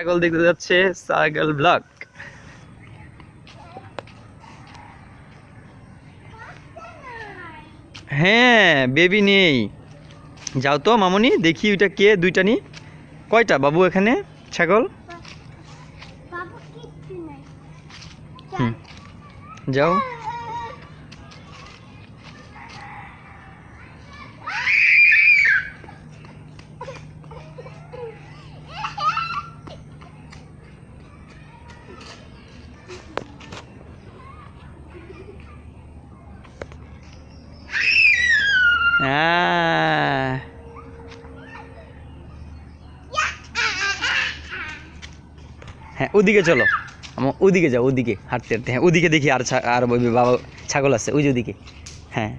ছাগল দেখতে যাচ্ছে ছাগল ব্লক। হ্যাঁ বেবি নেই। যাও তো মামনি দেখি ওইটা কে দুইটা নি। কয়টা বাবু এখানে ছাগল? যাও। আহ হ্যাঁ ওদিকে চলো। আমার ওদিকে যাও, ওদিকে, হাঁটতে হাঁটতে। হ্যাঁ ওদিকে দেখি আর আর বাবা ছাগল আছে, ওই যে ওদিকে। হ্যাঁ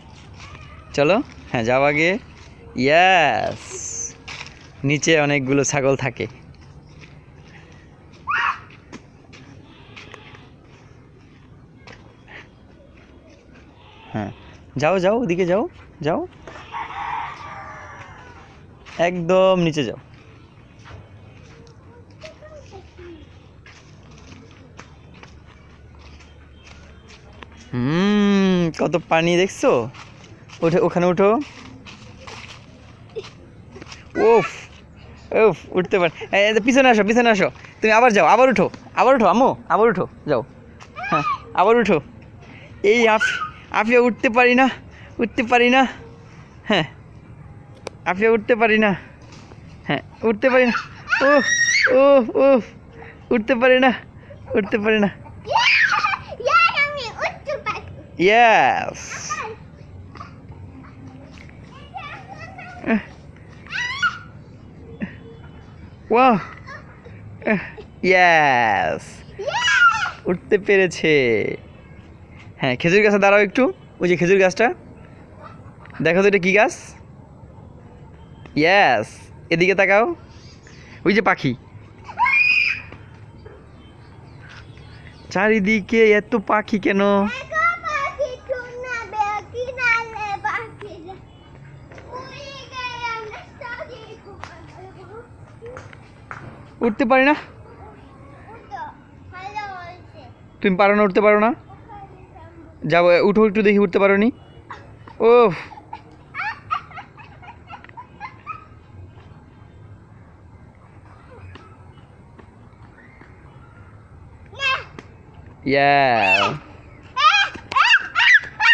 চলো। হ্যাঁ যাও আগে। ইয়াস নিচে অনেকগুলো ছাগল থাকে। হ্যাঁ যাও যাও, ওদিকে যাও যাও। একদম নিচে যাও। হুম, কত পানি দেখছ? ওঠে, ওখানে উঠো ওফ ওফ উঠতে পার পিছনে আসো পিছনে আসো। তুমি আবার যাও, আবার উঠো আবার উঠো আমো আবার উঠো, যাও। হ্যাঁ আবার উঠো। এই আফ আফিয়া উঠতে পারি না, উঠতে পারি না। হ্যাঁ। আফিয়া উঠতে পারি না। হ্যাঁ উঠতে পারি না। ও ও ও উঠতে পারি না, উঠতে পারি না। Yes. Wow. Yes. উঠতে পেরেছে। হ্যাঁ খেজুর গাছে দাঁড়াও একটু। ওই যে খেজুর গাছটা। দেখো তো এটা কী গাছ? ইয়াস এদিকে তাকাও। ওই যে পাখি। চারিদিকে এত পাখি কেন? উঠতে পারি না? তুমি পারো না উঠতে পারো না? যাব উঠো, একটু দেখি, উঠতে পারো নি ও না ইয়া